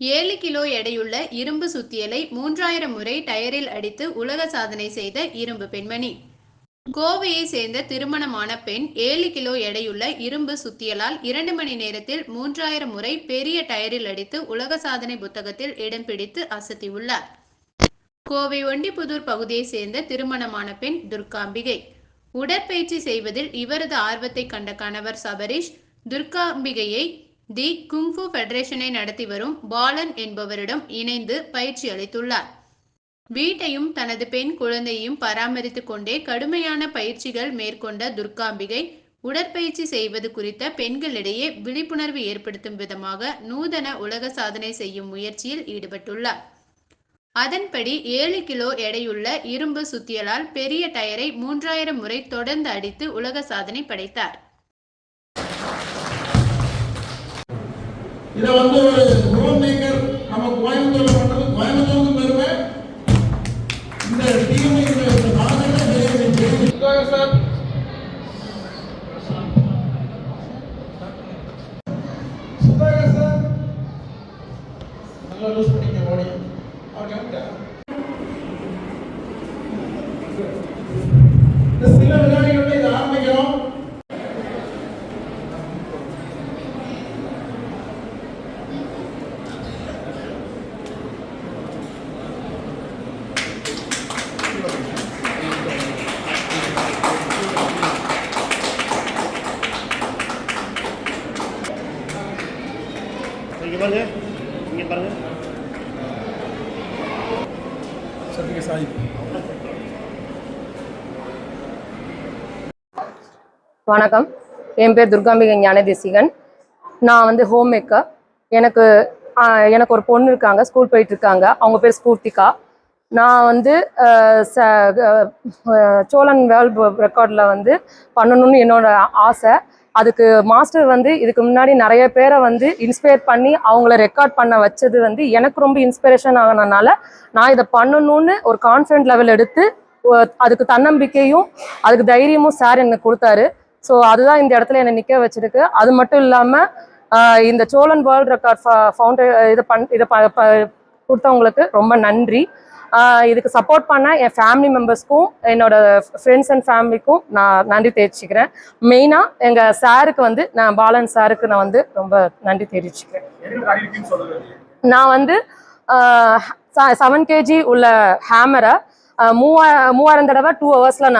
ஏழு கிலோ எடையுள்ள இரும்பு சுத்தியலை மூன்றாயிரம் முறை டயரில் அடித்து உலக சாதனை செய்த இரும்பு பெண்மணி. கோவையை சேர்ந்த திருமணமான பெண் ஏழு கிலோ எடையுள்ள இரும்பு சுத்தியலால் இரண்டு மணி நேரத்தில் மூன்றாயிரம் முறை பெரிய டயரில் அடித்து உலக சாதனை புத்தகத்தில் இடம் பிடித்து அசத்தியுள்ளார். கோவை ஒண்டிப்புதூர் பகுதியை சேர்ந்த திருமணமான பெண் துர்காம்பிகை. உடற்பயிற்சி செய்வதில் இவரது ஆர்வத்தை கண்ட கணவர் சபரீஷ் துர்காம்பிகையை தி குங்ஃபு ஃபெடரேஷனை நடத்தி வரும் பாலன் என்பவரிடம் இணைந்து பயிற்சி அளித்துள்ளார். வீட்டையும் தனது பெண் குழந்தையையும் பராமரித்து கொண்டே கடுமையான பயிற்சிகள் மேற்கொண்ட துர்காம்பிகை உடற்பயிற்சி செய்வது குறித்த பெண்களிடையே விழிப்புணர்வு ஏற்படுத்தும் விதமாக நூதன உலக சாதனை செய்யும் முயற்சியில் ஈடுபட்டுள்ளார். அதன்படி ஏழு கிலோ எடையுள்ள இரும்பு சுத்தியலால் பெரிய டயரை மூன்றாயிரம் முறை தொடர்ந்து அடித்து உலக சாதனை படைத்தார். இதை வந்து ஒரு ஹோம் மேக்கர் நம்ம கோயம்புத்தூர்ல பண்றது. கோயம்புத்தூருக்கு பெருமை. இந்த டீம் இந்த சார். சுதாகர் சார். நல்லா லூஸ் பண்ணிக்க அவர் கிளம்பிட்டார் சில பாருங்க. இங்கே பாருங்க. சத்திய சாய். வணக்கம். என் பேர் துர்காம்பிகை ஞானதேசிகன். நான் வந்து ஹோம் மேக்கர் எனக்கு எனக்கு ஒரு பொண்ணு இருக்காங்க ஸ்கூல் போயிட்டு இருக்காங்க. அவங்க பேர் ஸ்பூர்த்திகா நான் வந்து ச சோழன் வேர்ல்ட் ரெக்கார்டில் வந்து பண்ணணும்னு என்னோட ஆசை. அதுக்கு மாஸ்டர் வந்து இதுக்கு முன்னாடி நிறைய பேரை வந்து இன்ஸ்பயர் பண்ணி அவங்கள ரெக்கார்ட் பண்ண வச்சது வந்து எனக்கு ரொம்ப இன்ஸ்பிரேஷன் ஆனனால நான் இதை பண்ணணும்னு ஒரு கான்ஃபிடென்ட் லெவல் எடுத்து அதுக்கு தன்னம்பிக்கையும் அதுக்கு தைரியமும் சார் எனக்கு கொடுத்தாரு. ஸோ அதுதான் இந்த இடத்துல என்னை நிற்க வச்சிருக்கு. அது மட்டும் இல்லாமல் இந்த சோழன் வேர்ல்ட் ரெக்கார்ட் ஃபவுண்டர் இதை பண் இதை ப ப- கொடுத்தவங்களுக்கு ரொம்ப நன்றி. இதுக்கு சப்போர்ட் பண்ண என் ஃபேமிலி மெம்பர்ஸ்க்கும் என்னோட ஃப்ரெண்ட்ஸ் அண்ட் ஃபேமிலிக்கும் நான் நன்றி தெரிவிச்சுக்கிறேன். மெயினாக எங்கள் சாருக்கு வந்து நான் பாலன் சாருக்கு நான் வந்து ரொம்ப நன்றி தெரிவிச்சுக்கிறேன். நான் வந்து செவன் கேஜி உள்ள ஹேமரை மூவா மூவாயிரம் தடவை டூ ஹவர்ஸில் நான்